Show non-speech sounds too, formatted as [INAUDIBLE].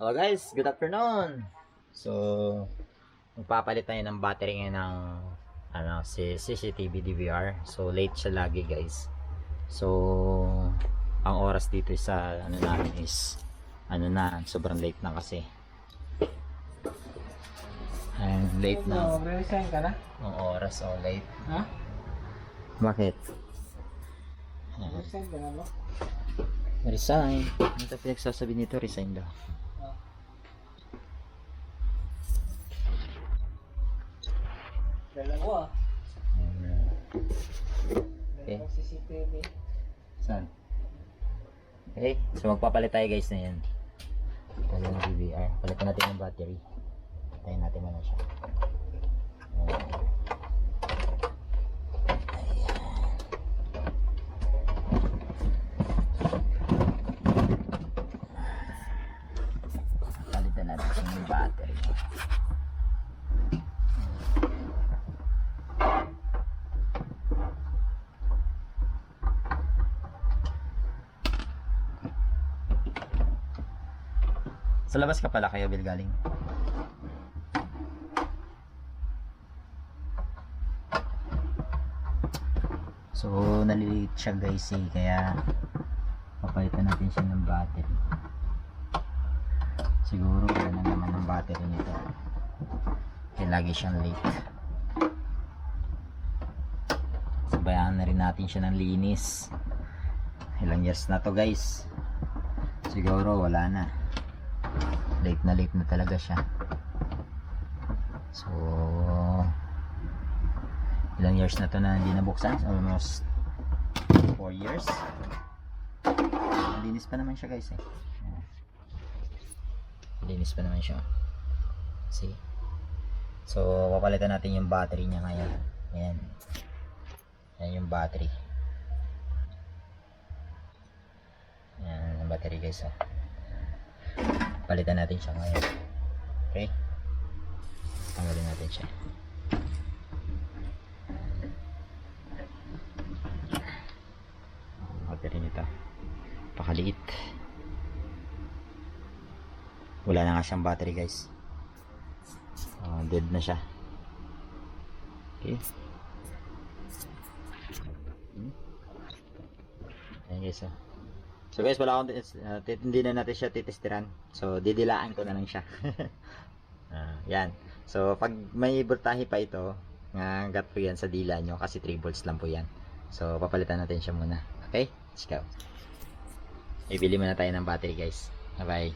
Hello guys, good afternoon. So, magpapalit tayo ng battery ngayon ng ano, si CCTV DVR. So, late siya lagi guys. So, ang oras dito sa ano namin is ano na, sobrang late na kasi. And late na. Mag-resign ka na? Ang oras, oh late. Ha? Bakit? Resign ka na ba? Resign. Ano ito pinagsasabi nito? Resign daw. Dalawa. Okay. Dalawang CCTV. Saan? Okay, so magpapalit tayo guys na yan. Tayo ng DVR. Palitan natin yung battery. Tayo natin muna siya. Ayan. Palitan natin siya ng battery. Sa labas ka pala kayo, Bill, galing. So, nalilate siya guys eh, kaya papalitan natin siya ng battery. Siguro wala na naman ang battery nito. Kaya lagi siyang late. Sabayan na rin natin siya ng linis. Ilang years na to guys. Siguro wala na late na late na talaga siya. So ilang years na to na hindi nabuksan? Almost 4 years. Linis pa naman siya guys eh. Ayan. linis pa naman siya. See? So papalitan natin yung battery niya ngayon. Ayan. Ayan yung battery. Ayan yung battery guys ah palitan natin siya ngayon. Okay? Tanggalin natin siya. Battery nito pakaliit. Wala na nga siyang battery guys. Ah, dead na siya. Okay. Hmm. ayan guys oh So guys, wala akong uh, hindi na natin siya titestiran. So didilaan ko na lang siya. [LAUGHS] Ah, yan. So pag may voltahe pa ito, nga gat po yan sa dila nyo kasi 3 volts lang po yan. So papalitan natin siya muna. Okay? Let's go. Ibili muna tayo ng battery guys. Bye bye.